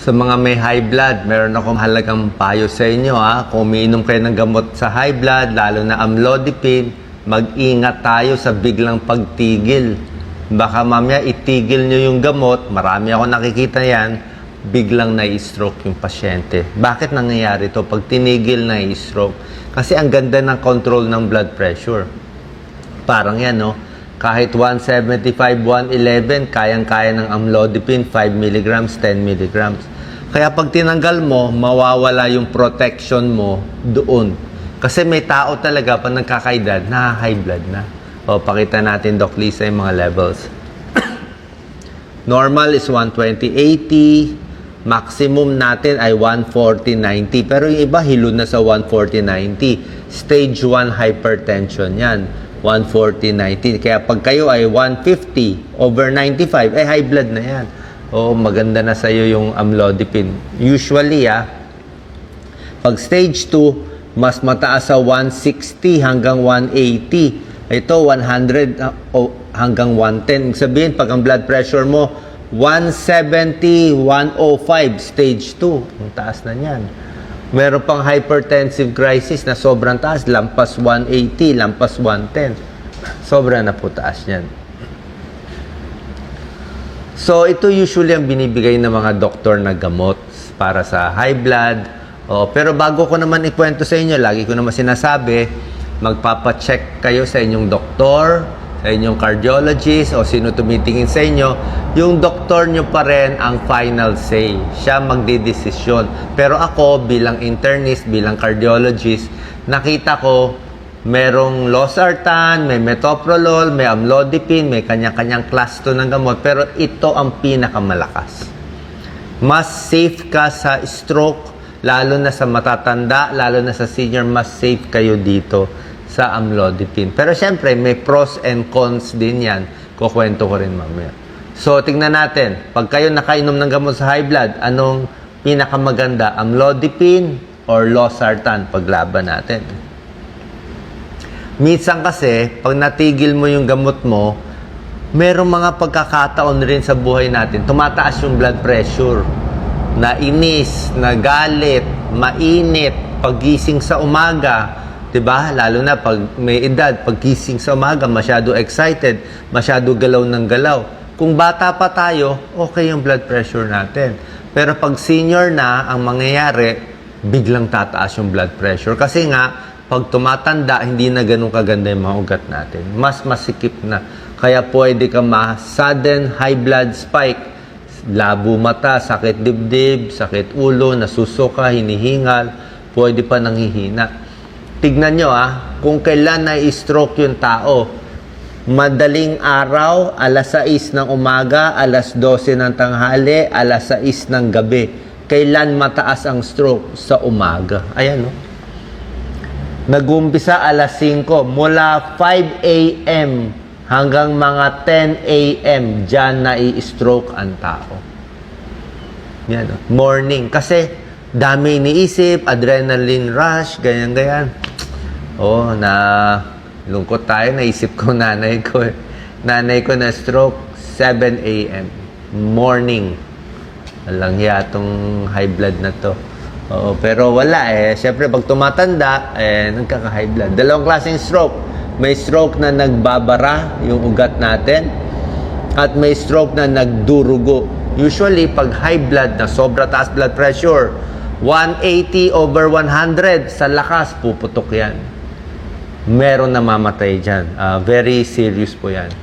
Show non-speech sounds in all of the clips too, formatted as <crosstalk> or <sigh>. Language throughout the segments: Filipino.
Sa mga may high blood, meron akong halagang payo sa inyo ha. Kung umiinom kayo ng gamot sa high blood, lalo na amlodipine, mag-ingat tayo sa biglang pagtigil. Baka mamaya itigil nyo yung gamot, marami ako nakikita yan, biglang na-stroke yung pasyente. Bakit nangyayari to Pag tinigil na-stroke, kasi ang ganda ng control ng blood pressure. Parang yan, no? Kahit 175, 111, kayang-kaya ng amlodipine, 5 mg, 10 mg. Kaya pag tinanggal mo, mawawala yung protection mo doon. Kasi may tao talaga, pag nagkakaedad, na high blood na. O, pakita natin, Doc Lisa, yung mga levels. <coughs> Normal is 120-80. Maximum natin ay 140-90. Pero yung iba, hilod na sa 140-90. Stage 1 hypertension yan. 140-90. Kaya pag kayo ay 150 over 95, eh high blood na yan. Oo, maganda na sa'yo yung amlodipine. Usually, ah, pag stage 2, mas mataas sa 160 hanggang 180. Ito, 100 ah, o hanggang 110. Ibig sabihin, pag ang blood pressure mo, 170, 105, stage 2. Ang taas na niyan. Meron pang hypertensive crisis na sobrang taas, lampas 180, lampas 110. Sobra na po taas niyan. So, ito usually ang binibigay ng mga doktor na gamot para sa high blood. Oh, pero bago ko naman ikwento sa inyo, lagi ko naman sinasabi, magpapacheck kayo sa inyong doktor, sa inyong cardiologist, o sino tumitingin sa inyo. Yung doktor nyo pa rin ang final say. Siya magdidesisyon. Pero ako, bilang internist, bilang cardiologist, nakita ko merong losartan, may metoprolol, may amlodipine, may kanya-kanyang class 2 ng gamot, pero ito ang pinakamalakas. Mas safe ka sa stroke, lalo na sa matatanda, lalo na sa senior, mas safe kayo dito sa amlodipine. Pero syempre, may pros and cons din yan. Kukwento ko rin mamaya. So, tingnan natin. Pag kayo nakainom ng gamot sa high blood, anong pinakamaganda? Amlodipine or losartan? Paglaban natin. Minsan kasi, pag natigil mo yung gamot mo, merong mga pagkakataon rin sa buhay natin, tumataas yung blood pressure. Nainis, nagalit, mainit, pagising sa umaga, 'di ba? Lalo na pag may edad, pagising sa umaga, masyado excited, masyado galaw ng galaw. Kung bata pa tayo, okay yung blood pressure natin. Pero pag senior na, ang mangyayari, biglang tataas yung blood pressure. Kasi nga, pag tumatanda, hindi na ganun kaganda yung mga ugat natin. Mas masikip na. Kaya pwede ka ma-sudden high blood spike. Labo mata, sakit dibdib, sakit ulo, nasusuka, hinihingal, pwede pa nanghihina. Tignan nyo ah, kung kailan na-stroke yung tao, madaling araw, alas 6 ng umaga, alas 12 ng tanghali, alas 6 ng gabi. Kailan mataas ang stroke? Sa umaga. Ayan no. Nag-umpisa alas 5, mula 5 a.m. hanggang mga 10 a.m. Diyan na i-stroke ang tao. Yan, no? morning. Kasi dami iniisip, adrenaline rush, ganyan-ganyan. Oh, na lungkot tayo. Naisip ko nanay ko. Nanay ko na stroke 7 a.m. Morning. Walang hiya tong high blood na to. Oo, pero wala eh. Siyempre, pag tumatanda, eh, nagkaka-high blood. Dalawang klaseng stroke. May stroke na nagbabara yung ugat natin at may stroke na nagdurugo. Usually, pag high blood na sobra taas blood pressure, 180 over 100, sa lakas, puputok yan. Meron na mamatay dyan. Ah, very serious po yan.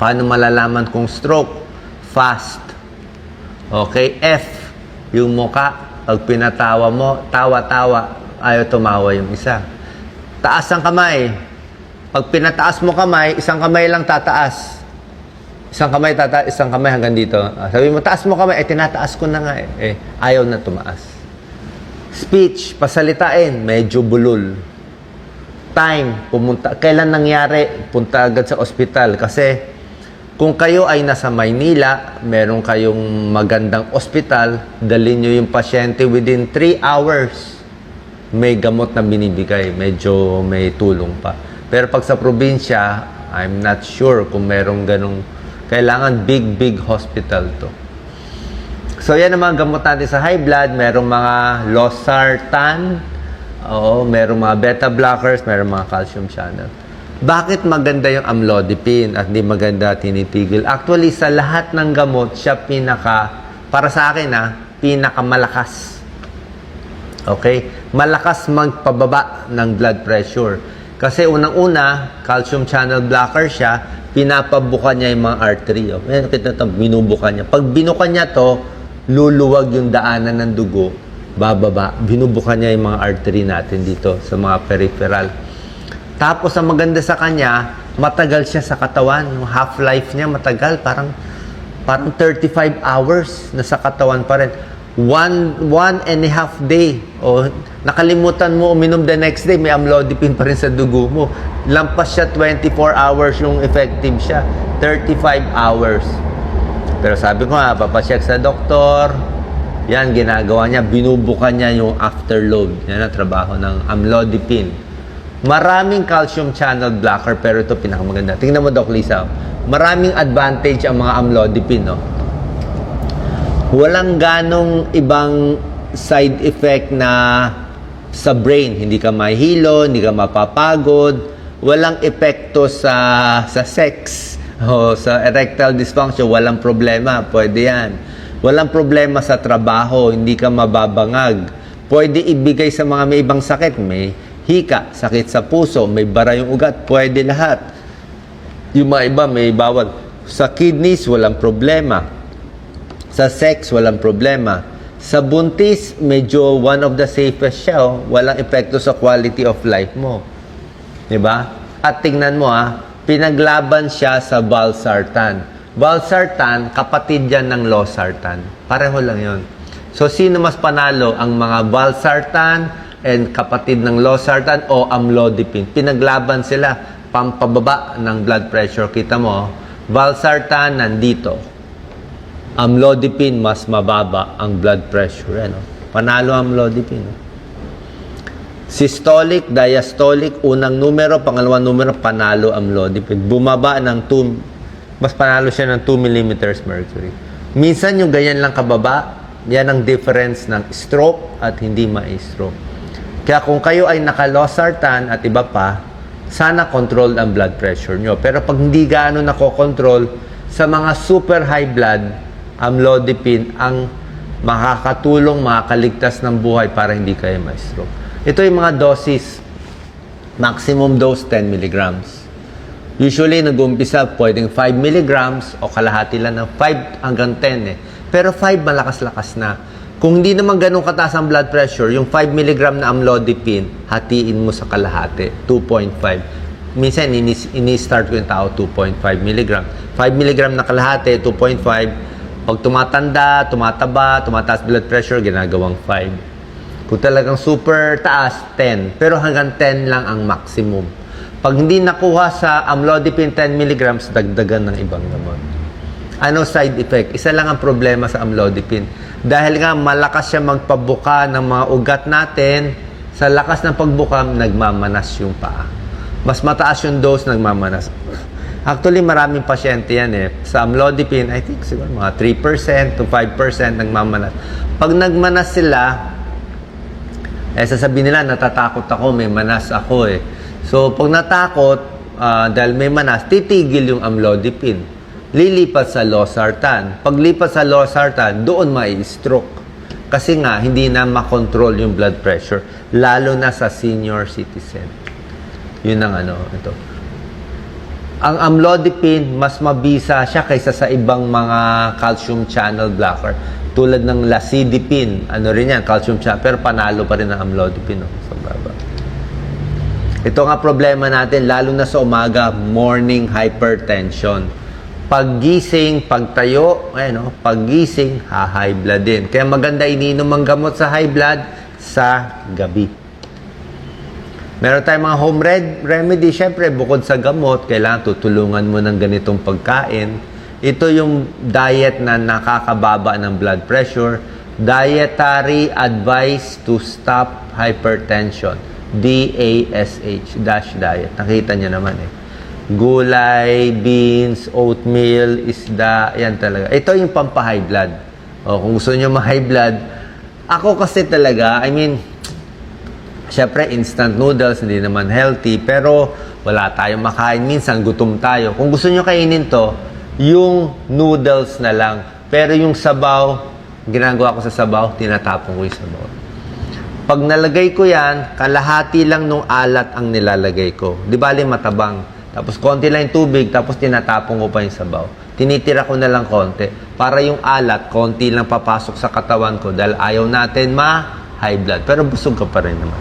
Paano malalaman kung stroke? Fast. Okay, F, yung muka, pag pinatawa mo, tawa-tawa, ayaw tumawa yung isa. Taas ang kamay. Pag pinataas mo kamay, isang kamay lang tataas. Isang kamay tataas, isang kamay hanggang dito. Ah, sabi mo, taas mo kamay, eh tinataas ko na nga eh. eh ayaw na tumaas. Speech, pasalitain, medyo bulol. Time, pumunta, kailan nangyari, punta agad sa ospital. Kasi kung kayo ay nasa Maynila, meron kayong magandang ospital, dalhin nyo yung pasyente within 3 hours. May gamot na binibigay, medyo may tulong pa. Pero pag sa probinsya, I'm not sure kung merong ganong, kailangan big, big hospital to. So, yan ang mga gamot natin sa high blood. Merong mga losartan, oo, merong mga beta blockers, merong mga calcium channel. Bakit maganda yung amlodipine at hindi maganda tinitigil? Actually, sa lahat ng gamot, siya pinaka, para sa akin ha, pinakamalakas. Okay? Malakas magpababa ng blood pressure. Kasi unang-una, calcium channel blocker siya, pinapabuka niya yung mga artery. Oh. Ayan, kita ito, binubuka niya. Pag binuka niya to, luluwag yung daanan ng dugo, bababa. Binubuka niya yung mga artery natin dito sa mga peripheral. Tapos, ang maganda sa kanya, matagal siya sa katawan. Yung half-life niya matagal, parang parang 35 hours na sa katawan pa rin. One, one and a half day. O, nakalimutan mo uminom the next day, may amlodipine pa rin sa dugo mo. Lampas siya 24 hours yung effective siya. 35 hours. Pero sabi ko nga, papacheck sa doktor. Yan, ginagawa niya. Binubukan niya yung afterload. Yan ang trabaho ng amlodipine. Maraming calcium channel blocker pero ito pinakamaganda. Tingnan mo, Doc Lisa. Maraming advantage ang mga amlodipine, no? Walang ganong ibang side effect na sa brain. Hindi ka mahilo, hindi ka mapapagod. Walang epekto sa sa sex o sa erectile dysfunction. Walang problema. Pwede yan. Walang problema sa trabaho. Hindi ka mababangag. Pwede ibigay sa mga may ibang sakit. May hika, sakit sa puso, may bara yung ugat. Pwede lahat. Yung mga iba may bawal. Sa kidneys, walang problema. Sa sex, walang problema. Sa buntis, medyo one of the safest siya. Oh. Walang epekto sa quality of life mo. Di ba? At tingnan mo ha, pinaglaban siya sa valsartan. Valsartan, kapatid yan ng losartan. Pareho lang yon. So, sino mas panalo? Ang mga valsartan and kapatid ng losartan o amlodipine. Pinaglaban sila pampababa ng blood pressure. Kita mo, valsartan nandito. Amlodipine mas mababa ang blood pressure. Ano? Panalo amlodipine. Systolic, diastolic, unang numero, pangalawang numero, panalo amlodipine. Bumaba ng 2, mas panalo siya ng 2 mm mercury. Minsan yung ganyan lang kababa, yan ang difference ng stroke at hindi ma-stroke. Kaya kung kayo ay naka-losartan at iba pa, sana control ang blood pressure nyo. Pero pag hindi gaano nako-control, sa mga super high blood, amlodipine ang makakatulong, makakaligtas ng buhay para hindi kayo ma-stroke. Ito yung mga dosis. Maximum dose 10 milligrams. Usually, nag-umpisa pwedeng 5 milligrams o kalahati lang ng 5 hanggang 10 eh. Pero 5 malakas-lakas na. Kung hindi naman ganun kataas ang blood pressure, yung 5 milligram na amlodipine, hatiin mo sa kalahati, 2.5. Minsan, ini- ini-start ko yung tao 2.5 milligram. 5 milligram na kalahati, 2.5. Pag tumatanda, tumataba, tumataas blood pressure, ginagawang 5. Kung talagang super taas, 10. Pero hanggang 10 lang ang maximum. Pag hindi nakuha sa amlodipine 10 milligrams, dagdagan ng ibang gamot. Ano side effect? Isa lang ang problema sa amlodipine. Dahil nga malakas siya magpabuka ng mga ugat natin, sa lakas ng pagbuka, nagmamanas yung paa. Mas mataas yung dose, nagmamanas. Actually, maraming pasyente yan eh. Sa amlodipine, I think siguro mga 3% to 5% nagmamanas. Pag nagmanas sila, eh sasabihin nila, natatakot ako, may manas ako eh. So, pag natakot, ah, dahil may manas, titigil yung amlodipine. Lilipat sa losartan. Pag lipat sa losartan, doon may stroke. Kasi nga, hindi na makontrol yung blood pressure, lalo na sa senior citizen. Yun ang ano, ito. Ang amlodipine, mas mabisa siya kaysa sa ibang mga calcium channel blocker. Tulad ng lacidipine, ano rin yan, calcium channel, pero panalo pa rin ang amlodipine. No? Sa baba. Ito nga problema natin, lalo na sa umaga, morning hypertension. Paggising, pagtayo, ayun, no? paggising, ha-high blood din. Kaya maganda ininom ang gamot sa high blood sa gabi. Meron tayong mga home red remedy. Siyempre, bukod sa gamot, kailangan tutulungan mo ng ganitong pagkain. Ito yung diet na nakakababa ng blood pressure. Dietary Advice to Stop Hypertension. DASH, dash diet. Nakita niyo naman eh. Gulay, beans, oatmeal, isda, yan talaga. Ito yung pampa-high blood. O kung gusto nyo ma-high blood, ako kasi talaga, I mean, syempre instant noodles, hindi naman healthy, pero wala tayong makain. Minsan, gutom tayo. Kung gusto nyo kainin to, yung noodles na lang. Pero yung sabaw, ginagawa ko sa sabaw, tinatapon ko yung sabaw. Pag nalagay ko yan, kalahati lang nung alat ang nilalagay ko. Di bali matabang. Tapos konti lang yung tubig, tapos tinatapon ko pa yung sabaw. Tinitira ko na lang konti. Para yung alat, konti lang papasok sa katawan ko dahil ayaw natin ma-high blood. Pero busog ka pa rin naman.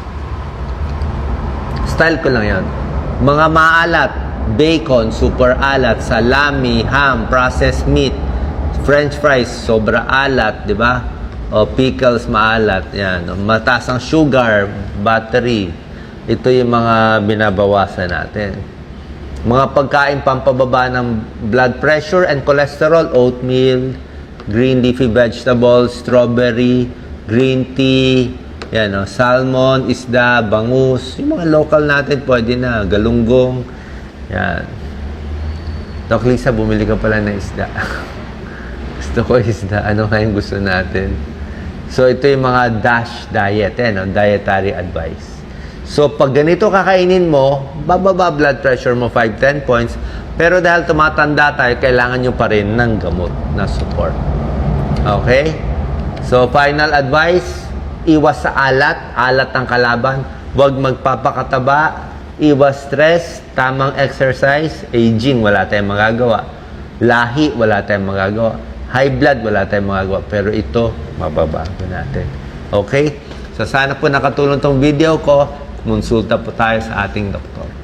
Style ko lang yan. Mga maalat, bacon, super alat, salami, ham, processed meat, french fries, sobra alat, di ba? O pickles, maalat. Yan. Mataas ang sugar, battery. Ito yung mga binabawasan natin. Mga pagkain pampababa ng blood pressure and cholesterol, oatmeal, green leafy vegetables, strawberry, green tea, yan, oh, salmon, isda, bangus. Yung mga local natin pwede na, galunggong. Yan. Doc Lisa, bumili ka pala ng isda. <laughs> gusto ko isda. Ano nga yung gusto natin? So, ito yung mga DASH diet, eh, no? dietary advice. So, pag ganito kakainin mo, bababa blood pressure mo 5-10 points. Pero dahil tumatanda tayo, kailangan nyo pa rin ng gamot na support. Okay? So, final advice, iwas sa alat, alat ang kalaban. Huwag magpapakataba, iwas stress, tamang exercise, aging, wala tayong magagawa. Lahi, wala tayong magagawa. High blood, wala tayong magagawa. Pero ito, mababago natin. Okay? So, sana po nakatulong tong video ko. Konsulta po tayo sa ating doktor.